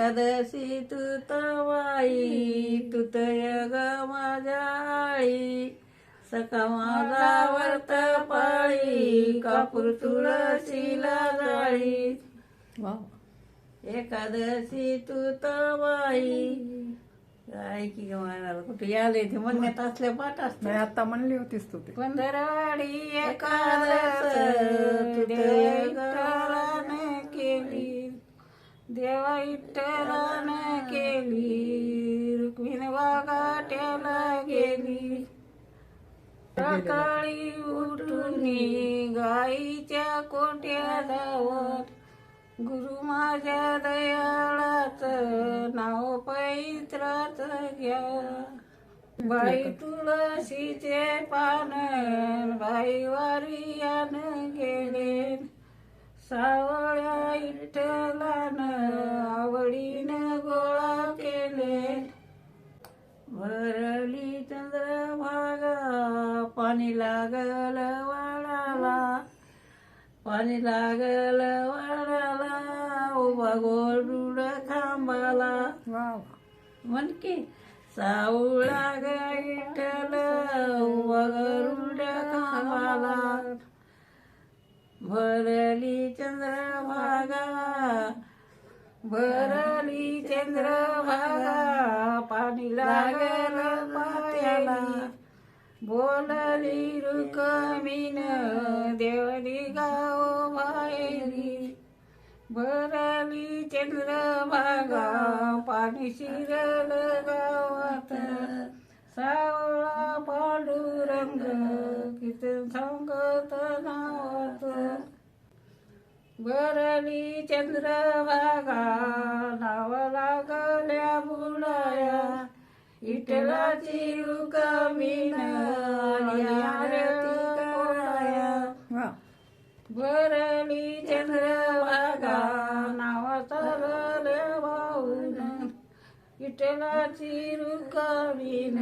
एकादशी तू तवाई तू तय ग माझ्या आई सका माझा वर्त पाळी कापूर तुळशीला जाळी एकादशी तू तवाई काय की म्हणाला कुठे याले ते म्हणण्यात असल्या पाठ असते नाही आता म्हणली होतीस तू ते. पंधरवाडी एकादश देवाने वागाट्याला गेली. सकाळी उठून गाईच्या कोट्या धावत गुरु माझ्या दयाळाचं नाव पैत्राच घ्या. बाई तुळशीचे पान बाई वारियान गेले. सावळ्या विठ्ठलानं आवडीनं गो भरली चंद्रभागा पाणी लागल वाळाला. पाणी लागल वाळाला उभा गोडूड खांबाला वा वा म्हण की सावळा गैठल वगरुड खांबाला भरली चंद्रभागा भरली चंद्रभागा. पाणी लागल मायाला बोलली रुकमीन देवली गाव मायरी भरली चंद्रभागा पाणी शिरल गावात. सावळा पांडुरंग किती सांगत नावात भरली चंद्रभागा नाव लागल्या विठ्ठलाची रुकमीन वा भरली चंद्रभागा नावाचा वाहून. विठ्ठलाची रुकावीन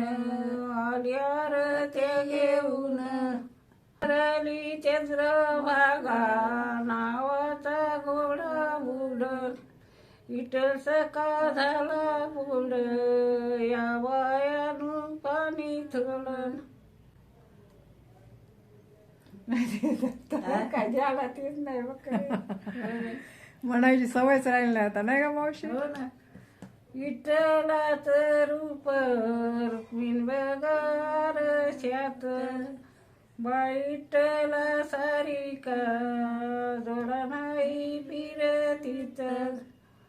आल्यार ते घेऊन. भरली चंद्रभागा नावाचा घोडा बुडल विठ्ठल सका झाला बुड या काय तेच नाही बघ काय. म्हणायची सवयच राहिली नाही आता नाही का मावशी? हो ना. विठ्ठलाच रूप रुक्मिण बगार शात. विठ्ठला सारिका जोडा नाही फिरतीत.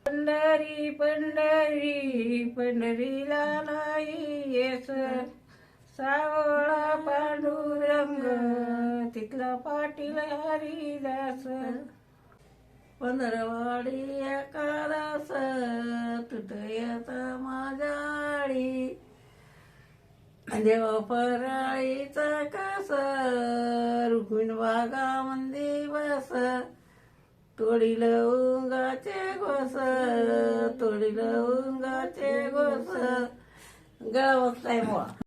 पंढरी पंढरी पंढरीला नाही येस सावळा पांडुरंग तिथला पाटील हरिदास. पंधरवाडी एकादस तुटयत माझाळी देव पराळीचा कास रुक्मिण बागा मंदी बस. तोडील उंगाचे गोस तोडील उंगाचे गोस गळवत काय बुवा